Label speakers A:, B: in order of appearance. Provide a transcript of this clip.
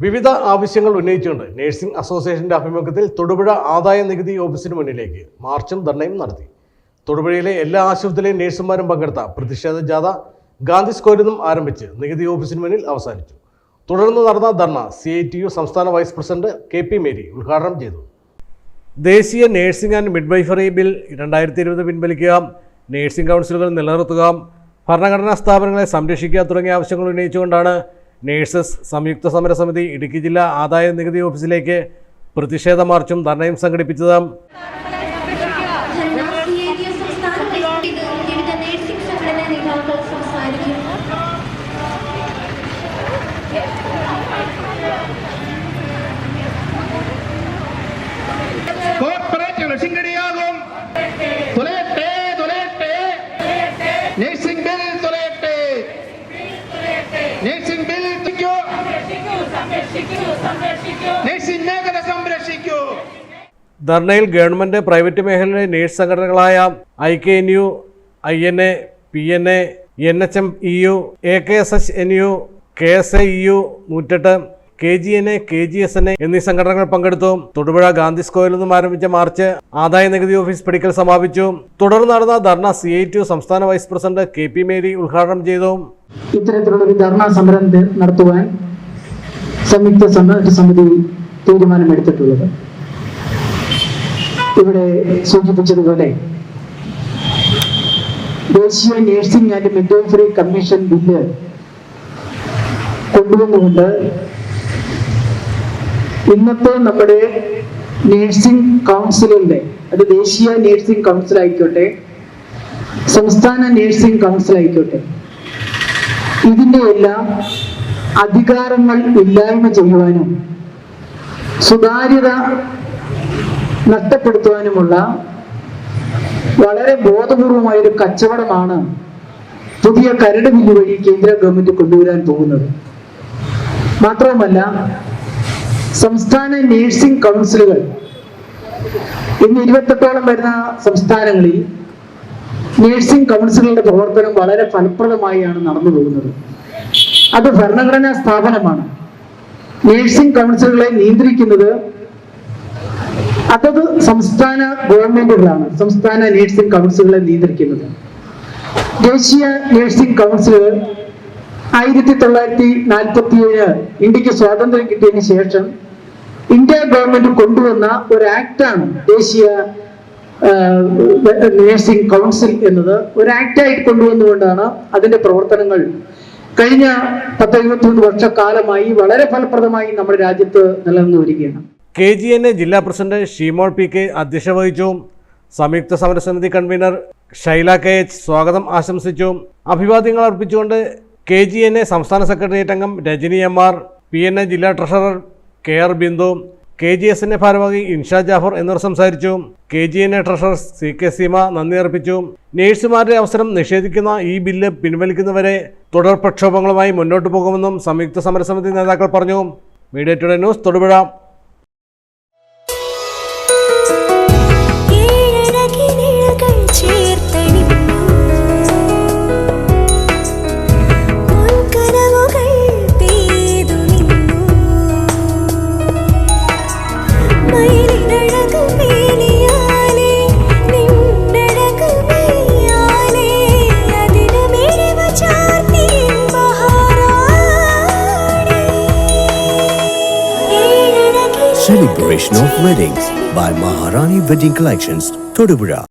A: വിവിധ ആവശ്യങ്ങൾ ഉന്നയിച്ചുകൊണ്ട് നഴ്സിംഗ് അസോസിയേഷന്റെ ആഭിമുഖ്യത്തിൽ തൊടുപുഴ ആദായ നികുതി ഓഫീസിന് മുന്നിലേക്ക് മാർച്ചും ധർണയും നടത്തി. തൊടുപുഴയിലെ എല്ലാ ആശുപത്രിയിലെയും നഴ്സുമാരും പങ്കെടുത്ത പ്രതിഷേധ ജാഥ ഗാന്ധി സ്ക്വയറിൽ നിന്നും ആരംഭിച്ച് നികുതി ഓഫീസിന് മുന്നിൽ അവസാനിച്ചു. തുടർന്ന് നടന്ന ധർണ സി ഐ ടി യു സംസ്ഥാന vice president K P Mary ഉദ്ഘാടനം ചെയ്തു. ദേശീയ നഴ്സിംഗ് ആൻഡ് മിഡ്വൈഫറി ബിൽ രണ്ടായിരത്തി ഇരുപത് പിൻവലിക്കുക നഴ്സിംഗ് കൗൺസിലുകൾ നിലനിർത്തുക ഭരണഘടനാ സ്ഥാപനങ്ങളെ സംരക്ഷിക്കുക തുടങ്ങിയ ആവശ്യങ്ങൾ ഉന്നയിച്ചുകൊണ്ടാണ് നേഴ്സസ് സംയുക്ത സമരസമിതി ഇടുക്കി ജില്ലാ ആദായ നികുതി ഓഫീസിലേക്ക് പ്രതിഷേധ മാർച്ചും ധർണയും സംഘടിപ്പിച്ചത്.
B: നേഴ്സിംഗ് സംഘടനാ നേതാക്കൾ സംസാരിക്കും
C: കോർപ്പറേറ്റ് ശിങ്കടിയാകും തുലയട്ടെ തുലയട്ടെ നേഴ്സിംഗ് ബിൽ തുലയട്ടെ നേഴ്സിംഗ് ബിൽ സംരക്ഷിക്കൂ നേഴ്സിംഗ് മേഖല സംരക്ഷിക്കൂ.
A: ധർണയിൽ ഗവൺമെന്റ് പ്രൈവറ്റ് മേഖലയിലെ nurse സംഘടനകളായ I K N U I N A P N A N H M E U A K S H N U K S A E U നൂറ്റെട്ട് K G N A K G S N A എന്നീ സംഘടനകൾ പങ്കെടുത്തു. തൊടുപുഴ ഗാന്ധി സ്ക്വയറിൽ നിന്നും ആരംഭിച്ച March ആദായ നികുതി office പിടിക്കൽ സമാപിച്ചു. തുടർന്ന് നടന്ന ധർണ സി ഐ ടി സംസ്ഥാന vice president K P Mary ഉദ്ഘാടനം ചെയ്തു.
D: ഇത്തരത്തിലുള്ള ഒരു ധർണ സമരം നടത്തുവാൻ സംയുക്ത സമര സമിതി തീരുമാനമെടുത്തിട്ടുള്ളത് ഇവിടെ സൂചിപ്പിച്ചതുപോലെ ദേശീയ nursing and midwifery commission bill കൊണ്ടുവന്നുകൊണ്ട് ഇന്നത്തെ നമ്മുടെ നേഴ്സിംഗ് കൗൺസിലിന്റെ അത് ദേശീയ നേഴ്സിംഗ് കൗൺസിൽ ആയിക്കോട്ടെ സംസ്ഥാന നേഴ്സിംഗ് കൗൺസിൽ ആയിക്കോട്ടെ ഇതിന്റെ എല്ലാം അധികാരങ്ങൾ ഇല്ലായ്മ ചെയ്യുവാനും സുതാര്യത നഷ്ടപ്പെടുത്തുവാനുമുള്ള വളരെ ബോധപൂർവമായ ഒരു കച്ചവടമാണ് പുതിയ കരട് ബില്ല് വഴി കേന്ദ്ര ഗവൺമെന്റ് കൊണ്ടുവരാൻ പോകുന്നത്. മാത്രവുമല്ല സംസ്ഥാന നേഴ്സിംഗ് കൗൺസിലുകൾ ഇന്ന് ഇരുപത്തെട്ടോളം വരുന്ന സംസ്ഥാനങ്ങളിൽ നേഴ്സിംഗ് കൗൺസിലുകളുടെ പ്രവർത്തനം വളരെ ഫലപ്രദമായാണ് നടന്നു പോകുന്നത് അത് ഭരണഘടനാ സ്ഥാപനമാണ്. നേഴ്സിംഗ് കൗൺസിലുകളെ നിയന്ത്രിക്കുന്നത് അതത് സംസ്ഥാന ഗവൺമെന്റുകളാണ്. സംസ്ഥാന നേഴ്സിംഗ് കൗൺസിലുകളെ നിയന്ത്രിക്കുന്നത്. ദേശീയ നേഴ്സിംഗ് കൗൺസിൽ ആയിരത്തി തൊള്ളായിരത്തി നാൽപ്പത്തി ഏഴ് ഇന്ത്യയ്ക്ക് സ്വാതന്ത്ര്യം കിട്ടിയതിനു ശേഷം ഇന്ത്യ ഗവൺമെന്റ് കൊണ്ടുവന്ന ഒരു ആക്ടാണ് ദേശീയ നേഴ്സിംഗ് കൗൺസിൽ എന്നത്. ഒരു ആക്ടായിട്ട് കൊണ്ടുവന്നുകൊണ്ടാണ് അതിന്റെ പ്രവർത്തനങ്ങൾ കഴിഞ്ഞ പത്ത് എഴുപത്തിമൂന്ന് വർഷക്കാലമായി വളരെ ഫലപ്രദമായി നമ്മുടെ രാജ്യത്ത് നിലനിന്നു വരികയാണ്.
A: കെ ജി എൻ എ ജില്ലാ പ്രസിഡന്റ് ഷീമോൾ പി കെ അധ്യക്ഷത വഹിച്ചു. സംയുക്ത സമരസമിതി കൺവീനർ ഷൈല കെ എച്ച് സ്വാഗതം ആശംസിച്ചു. അഭിവാദ്യങ്ങൾ അർപ്പിച്ചുകൊണ്ട് കെ ജി എൻ എ സംസ്ഥാന സെക്രട്ടേറിയറ്റ് അംഗം Rajani M R P N A ജില്ലാ treasurer K R Bindu K G എസിന്റെ ഭാരവാഹി ഇൻഷാ ജാഫർ എന്നിവർ സംസാരിച്ചു. K G N treasurer C K Seema നന്ദി അർപ്പിച്ചു. നേഴ്സുമാരുടെ അവസരം നിഷേധിക്കുന്ന ഈ ബില്ല് പിൻവലിക്കുന്നവരെ തുടർ പ്രക്ഷോഭങ്ങളുമായി മുന്നോട്ട് പോകുമെന്നും സംയുക്ത സമരസമിതി നേതാക്കൾ പറഞ്ഞു. Media today news Thodupuzha.
E: Celebration of Weddings by Maharani Wedding Collections, Todupuzha.